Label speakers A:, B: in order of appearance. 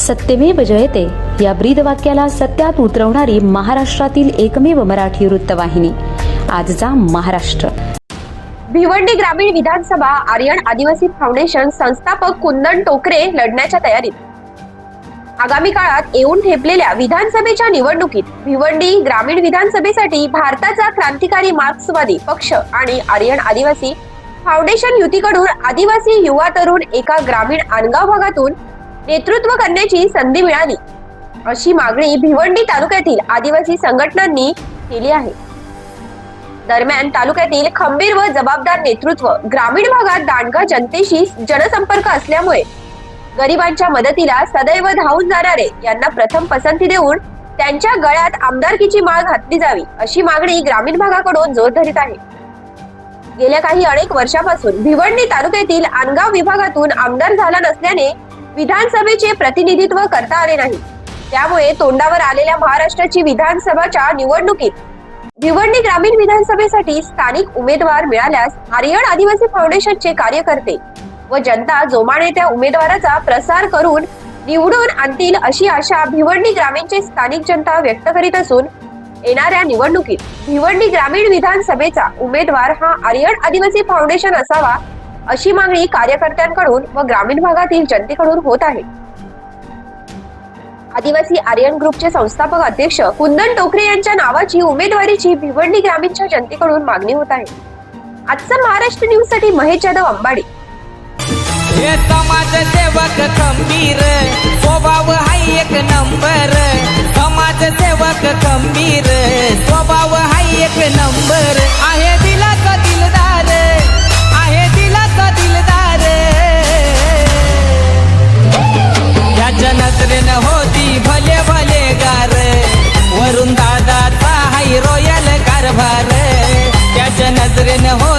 A: सत्यमेव जयते. या ब्रीदवाक्याला सत्यात उतरवणारी महाराष्ट्रातील एकमेव मराठी वृत्तवाहिनी. आजचा महाराष्ट्र.
B: भिवंडी ग्रामीण विधानसभा आर्यन आदिवासी फाउंडेशन संस्थापक कुंदन टोकरे लढण्याच्या तयारीत. आगामी काळात येऊन ठेपलेल्या विधानसभेच्या निवडणुकीत भिवंडी ग्रामीण विधानसभेसाठी भारताचा क्रांतिकारी मार्क्सवादी पक्ष आणि आर्यन आदिवासी फाउंडेशन युतीकडून आदिवासी युवा तरुण एका ग्रामीण आणगाव भागातून नेतृत्व करण्याची संधी मिळाली. अशी मागणी भिवंडी तालुक्यातील आदिवासी संघटनांनी केली आहे. दरम्यान तालुक्यातील खंबीर व जबाबदार नेतृत्व ग्रामीण भागात दांडगा जनतेशी जनसंपर्क असल्यामुळे गरिबांच्या मदतीला सदैव धावून जाणारे यांना प्रथम पसंती देऊन त्यांच्या गळ्यात आमदारकीची माळ घातली जावी अशी मागणी ग्रामीण भागाकडून जोर धरीत आहे. गेल्या काही अनेक वर्षापासून भिवंडी तालुक्यातील आनगाव विभागातून आमदार झाला नसल्याने विधानसभेचे प्रतिनिधित्व करता आले नाही. त्यामुळे तोंडावर आलेल्या महाराष्ट्राची विधानसभाच्या निवडणुकीत भिवंडी ग्रामीण विधानसभेसाठी स्थानिक उमेदवार मिळाल्यास आर्यन आदिवासी फाउंडेशनचे कार्यकर्ते व जनता जोमाने त्या उमेदवाराचा प्रसार करून निवडून आणतील अशी आशा भिवंडी ग्रामीणचे स्थानिक जनता व्यक्त करीत असून येणाऱ्या निवडणुकीत भिवंडी ग्रामीण विधानसभेचा उमेदवार हा आर्यन आदिवासी फाउंडेशन असावा अशी मागणी कार्यकर्त्यांकडून व ग्रामीण भागातील जनतेकडून होत आहे. आदिवासी आर्यन ग्रुपचे संस्थापक अध्यक्ष कुंदन टोकरे यांच्या नावाची उमेदवारीची भिवंडी ग्रामीणच्या जनतेकडून मागणी होत आहे. आजचा महाराष्ट्र न्यूजसाठी महेश जाधव अंबाडी.
C: हे समाज सेवक खंबीर स्वभाव हाय एक नंबर. समाज सेवक खंबीर स्वभाव हाय एक नंबर. ಗೆಳೆನವ